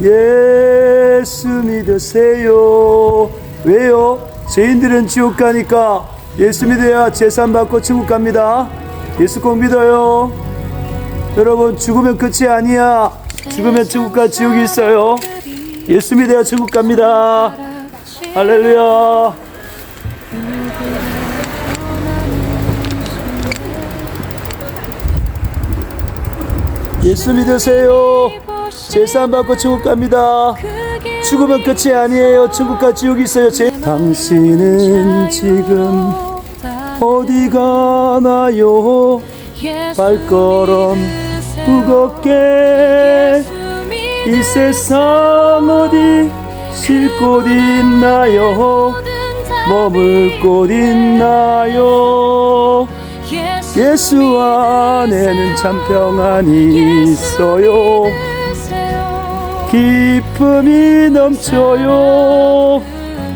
예수 믿으세요. 왜요? 죄인들은 지옥 가니까 예수 믿어야 재산 받고 천국 갑니다. 예수 꼭 믿어요. 여러분 죽으면 끝이 아니야. 죽으면 천국과 지옥이 있어요. 예수 믿어야 천국 갑니다. 할렐루야. 예수 믿으세요. 재산 받고 천국 갑니다. 죽으면 끝이 아니에요. 천국과 지옥이 있어요. 제... 당신은 지금 어디 가나요? 발걸음 무겁게 이 세상 어디 쉴 곳 있나요? 머물 곳 있나요? 예수 안에는 참 평안이 있어요. 기쁨이 넘쳐요.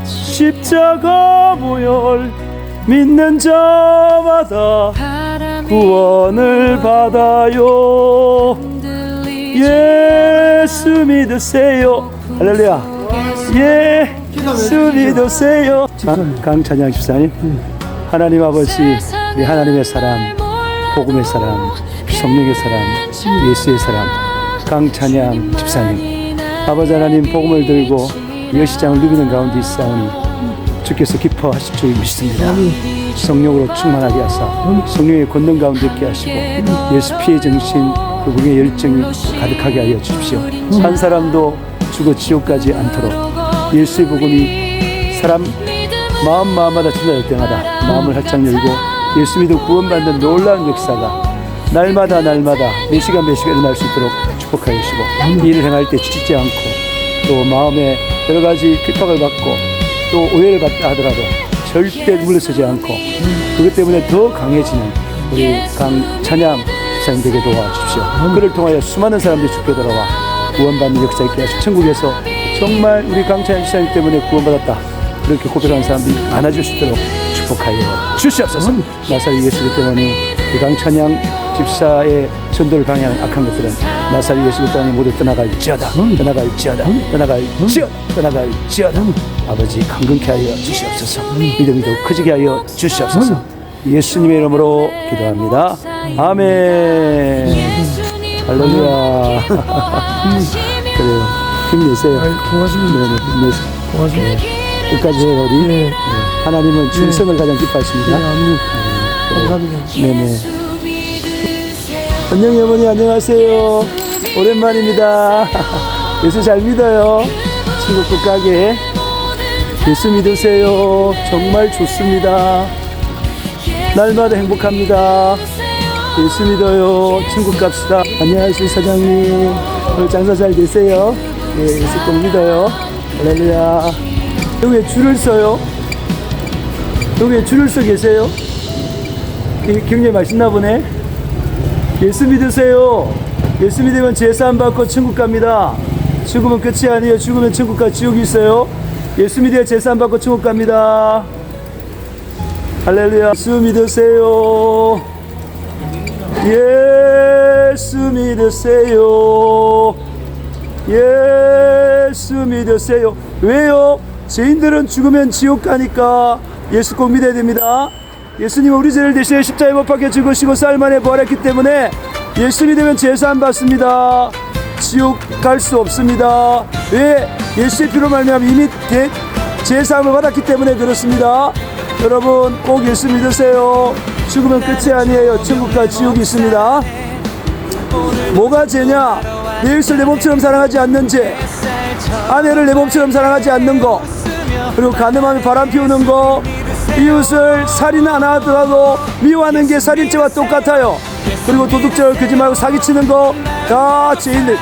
십자가 보혈 믿는 자마다 구원을 받아요. 예수 믿으세요. 할렐루야. 예수 믿으세요. 강- 강찬양 집사님, 하나님 아버지, 우리 하나님의 사람, 복음의 사람, 성령의 사람, 예수의 사람, 강찬양 집사님, 아버지 하나님 복음을 들고 여시장을 누비는 가운데 있사오니 주께서 기뻐하실 줄 믿습니다. 성령으로 충만하게 하사 성령의 권능 가운데 있게 하시고 예수 피해 정신 그분의 열정이 가득하게 하여 주십시오. 한 사람도 죽어 지옥까지 않도록 예수의 복음이 사람 마음 마음마다 전달될 때마다 마음을 활짝 열고 예수 믿어 구원받는 놀라운 역사가 날마다 날마다 매 시간 매 시간 일어날 수 있도록 축복하여 주시고 일을 행할 때 지치지 않고 또 마음에 여러 가지 핍박을 받고 또 오해를 받다 하더라도 절대 물러서지 않고 그것 때문에 더 강해지는 우리 강찬양 집사님 되게 도와주십시오. 그를 통하여 수많은 사람들이 죽게 돌아와 구원받는 역사 있게 하시고 천국에서 정말 우리 강찬양 집사님 때문에 구원받았다. 그렇게 고백하는 사람들이 많아질 수 있도록 축복하여 주시옵소서. 나사렛 예수 때문에 이 강찬양 집사의 전도를 방해하는 악한 것들은 나사렛 예수 때문에 모두 떠나갈지어다. 떠나갈지어다. 떠나갈지어다. 떠나갈지어다. 아버지 강건케 하여 주시옵소서. 믿음이 더 커지게 하여 주시옵소서. 예수님의 이름으로 기도합니다. 아멘. 할렐루야. 그래요. 힘내세요. 고맙습니다. 네, 네. 고맙습니다. 끝까지 해요, 우리. 네. 네. 하나님은 충성을 가장 기뻐하십니다. 아멘. 감사합니다. 네네. 안녕, 어머니, 안녕하세요. 오랜만입니다. 예수 잘 믿어요. 친구 끝가게. 예수 믿으세요. 정말 좋습니다. 날마다 행복합니다. 예수 믿어요. 친구 갑시다. 안녕하세요, 사장님. 오늘 장사 잘 되세요. 네, 예수 꼭 믿어요. 할렐루야. 여기 왜 줄을 서요? 여기 왜 줄을 서 계세요? 이- 굉장히 맛있나 보네. 예수 믿으세요. 예수 믿으면 제사함 받고 천국 갑니다. 죽으면 끝이 아니에요. 죽으면 천국과 지옥이 있어요. 예수 믿어야 제사함 받고 천국 갑니다. 할렐루야. 예수 믿으세요. 예수 믿으세요. 예수 믿으세요. 왜요? 죄인들은 죽으면 지옥 가니까 예수 꼭 믿어야 됩니다. 예수님은 우리 죄를 대신해 십자가에 못 박혀 죽으시고 쌀만에 부활했기 때문에 예수 믿으면 제사 안 받습니다. 지옥 갈 수 없습니다. 왜? 예수의 피로 말미암아 이미 대, 제사함을 받았기 때문에 그렇습니다. 여러분 꼭 예수 믿으세요. 죽으면 끝이 아니에요. 천국과 지옥이 있습니다. 뭐가 죄냐? 내 이웃을 내 몸처럼 사랑하지 않는 죄, 아내를 내 몸처럼 사랑하지 않는 거, 그리고 가늠하며 바람 피우는 거, 이웃을 살인 안 하더라도 미워하는 게 살인죄와 똑같아요. 그리고 도둑질, 거짓말하고 사기치는 거 다 죄인들.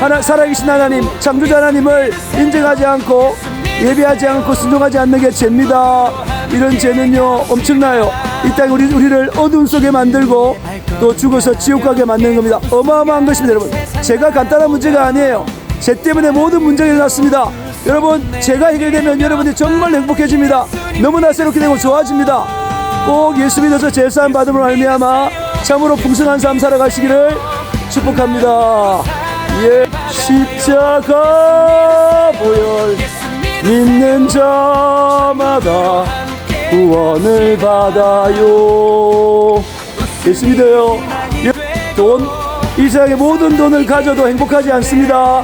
하나 살아계신 하나님, 창조자 하나님을 인정하지 않고 예배하지 않고 순종하지 않는 게 죄입니다. 이런 죄는요 엄청나요. 이 땅에 우리 우리를 어둠 속에 만들고 또 죽어서 지옥 가게 만드는 겁니다. 어마어마한 것입니다, 여러분. 제가 간단한 문제가 아니에요. 죄 때문에 모든 문제가 일어났습니다. 여러분, 죄가 해결되면 여러분이 정말 행복해집니다. 너무나 새롭게 되고 좋아집니다. 꼭 예수 믿어서 제사함 받음으로 말미암아 참으로 풍성한 삶 살아가시기를 축복합니다. 예 십자가 보혈 믿는 자마다 구원을 받아요 예수 믿어요 예, 돈이 세상의 모든 돈을 가져도 행복하지 않습니다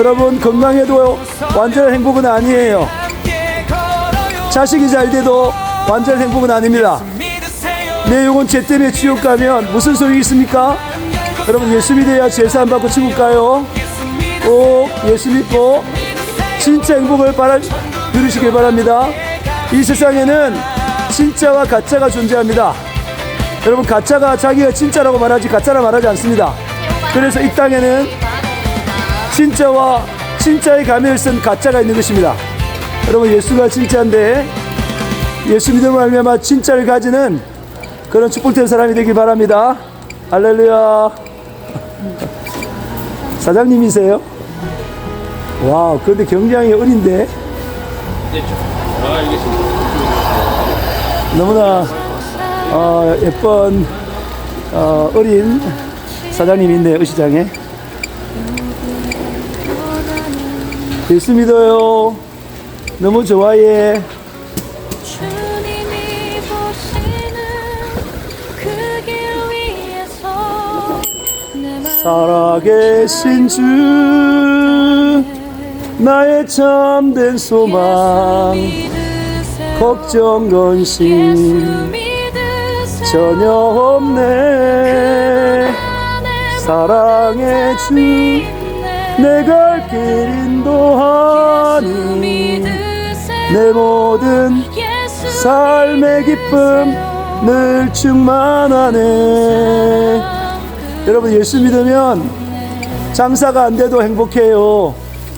여러분 건강해도 완전한 행복은 아니에요 자식이 잘 돼도 완전한 행복은 아닙니다 내 영혼 죄 때문에 지옥 가면 무슨 소용이 있습니까? 여러분 예수 믿어야 제사 안 받고 지옥 가요. 꼭 예수 믿고 진짜 행복을 바라 누리시길 바랍니다. 이 세상에는 진짜와 가짜가 존재합니다. 여러분 가짜가 자기가 진짜라고 말하지 가짜라 말하지 않습니다. 그래서 이 땅에는 진짜와 진짜의 가면을 쓴 가짜가 있는 것입니다. 여러분 예수가 진짜인데 예수 믿음을 알면 진짜를 가지는 그런 축복된 사람이 되길 바랍니다. 할렐루야. 사장님이세요? 와, 그런데 굉장히 어린데? 너무나 어, 예쁜 어, 어린 있네요, 의시장에. 믿어요. 너무 좋아해. 주님이 보시는 그 길 위에서 내 살아계신 주 나의 참된 소망 걱정 근심 전혀 없네 사랑의 주 내갈 길 인도하니 내 모든 삶의 기쁨 늘 충만하네 여러분 예수 믿으면 장사가 안 돼도 행복해요.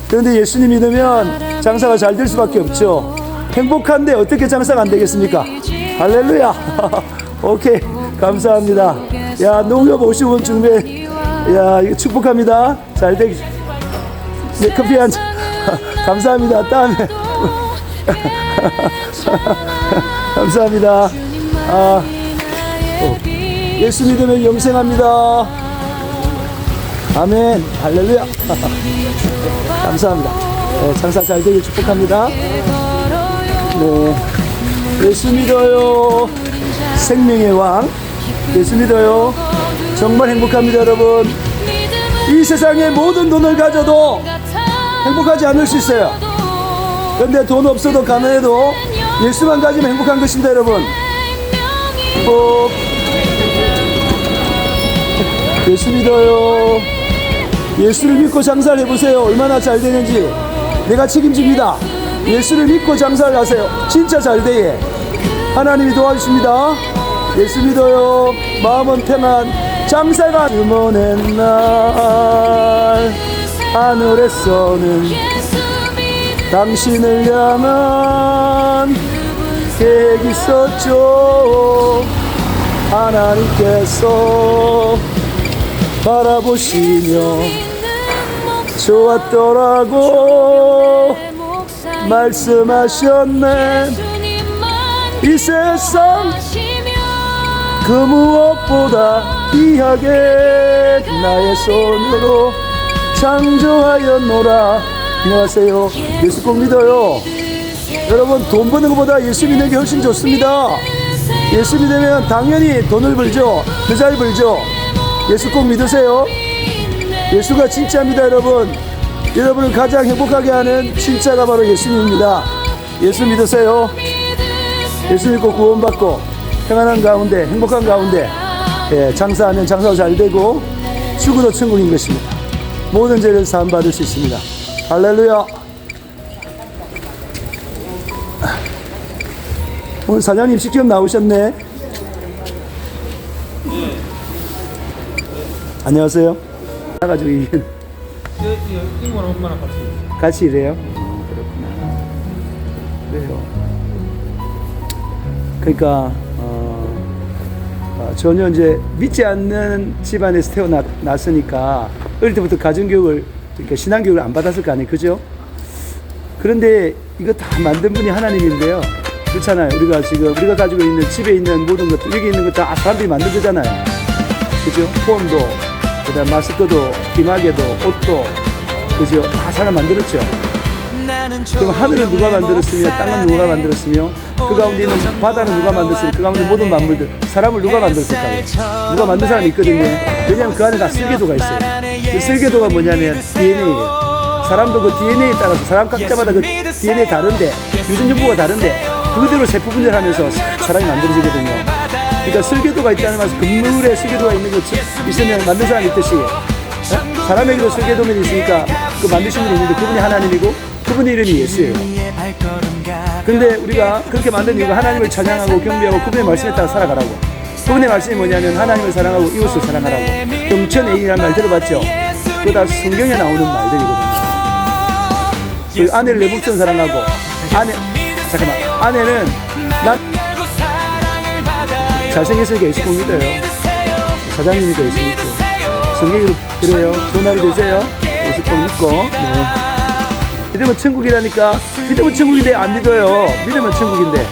그런데 예수님 믿으면 장사가 잘 될 수밖에 없죠. 행복한데 어떻게 장사가 안 되겠습니까? 할렐루야. 오케이. 감사합니다. 야, 농협 50원 중매. 야, 이거 축복합니다. 잘 되기. 네, 커피 한 잔. 감사합니다. 다음에. 감사합니다. 아, 예수 믿으면 영생합니다. 아멘. 할렐루야. 감사합니다. 네, 장사 잘 되길 축복합니다. 네. 예수 믿어요. 생명의 왕. 예수 믿어요. 정말 행복합니다, 여러분. 이 세상의 모든 돈을 가져도 행복하지 않을 수 있어요. 그런데 돈 없어도 가난해도 예수만 가지면 행복한 것입니다, 여러분. 꼭 예수 믿어요. 예수를 믿고 장사를 해보세요. 얼마나 잘 되는지. 내가 책임집니다. 예수를 믿고 장사를 하세요. 진짜 잘 돼. 하나님이 도와주십니다. 예수 믿어요. 마음은 편안. 장사가 주문의 날 하늘에 서는 당신을 향한 계획이 있었죠. 하나님께서 바라보시며 좋았더라고 말씀하셨네 이 세상 그 무엇보다 귀하게 나의 손으로 창조하였노라. 안녕하세요. 예수 꼭 믿어요. 여러분 돈 버는 것보다 예수 믿는 게 훨씬 좋습니다. 예수 믿으면 당연히 돈을 벌죠. 그잘 벌죠. 예수 꼭 믿으세요. 예수가 진짜입니다 여러분. 여러분을 가장 행복하게 하는 진짜가 바로 예수님입니다. 예수 믿으세요. 예수 믿고 구원받고 평안한 가운데 행복한 가운데 예, 장사하면 장사가 잘 되고 죽어도 천국인 것입니다 모든 죄를 사함받을 수 있습니다 할렐루야 오늘 사장님 직접 나오셨네 안녕하세요 나가지고 이- 이모랑 엄마랑 같이. 같이 일해요? 어, 그렇구나. 그래요. 그러니까 어, 어, 전혀 이제 믿지 않는 집안에서 태어났으니까 어릴 때부터 가정교육을 그러니까 신앙교육을 안 받았을 거 아니에요, 그죠? 그런데 이거 다 만든 분이 하나님인데요. 그렇잖아요. 우리가 지금 우리가 가지고 있는 집에 있는 모든 것들 여기 있는 것다 사람들이 만든 거잖아요. 그죠? 그 그다음 마스크도 기마개도 옷도 그죠 다 사람 만들었죠. 그럼 하늘은 누가 만들었으며 땅은 누가 만들었으며 그 가운데 있는 바다는 누가 만들었으며 그 가운데 모든 만물들 사람을 누가 만들었을까요? 누가 만든 사람이 있거든요. 왜냐하면 그 안에 다 쓸개도가 있어요. 그 쓸개도가 뭐냐면 DNA예요. 사람도 그 DNA에 따라서 사람 각자마다 그 DNA 다른데 유전 정보가 다른데 그대로 세포 분열하면서 사람이 만들어지거든요. 그러니까 쓸개도가 있다는 말은 금물에 쓸개도가 있는 것 있으면 만든 사람이 있듯이 어? 사람에게도 쓸개도면이 있으니까 그 만드신 분이 있는데 그분이 하나님이고 그분의 이름이 예수예요. 근데 우리가 그렇게 만든 이유가 하나님을 찬양하고 경배하고 그분의 말씀에 따라 살아가라고. 그분의 말씀이 뭐냐면 하나님을 사랑하고 이웃을 사랑하라고. 경천 애인이라는 말 들어봤죠? 그거 다 성경에 나오는 말들이거든요. 그 아내를 내복전 사랑하고 아내 잠깐만 아내는 난 잘생겼으니까 예수 꼭 믿어요. 사장님이니까 예수 믿고 성경으로 그래요. 하루 되세요. 예수 꼭 믿고 네. 믿으면 천국이라니까 믿으면 천국인데 안 믿어요. 믿으면 천국인데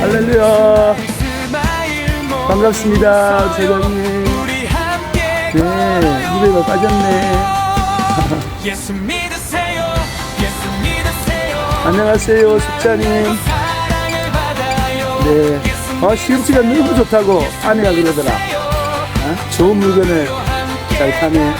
할렐루야 반갑습니다 제자님 네 무대가 빠졌네. 예수 믿으세요. 예수 믿으세요. 안녕하세요 숙자님. 네. 아, 시금치가 너무 좋다고. 아내가 그러더라. 어? 좋은 물건을 잘 파네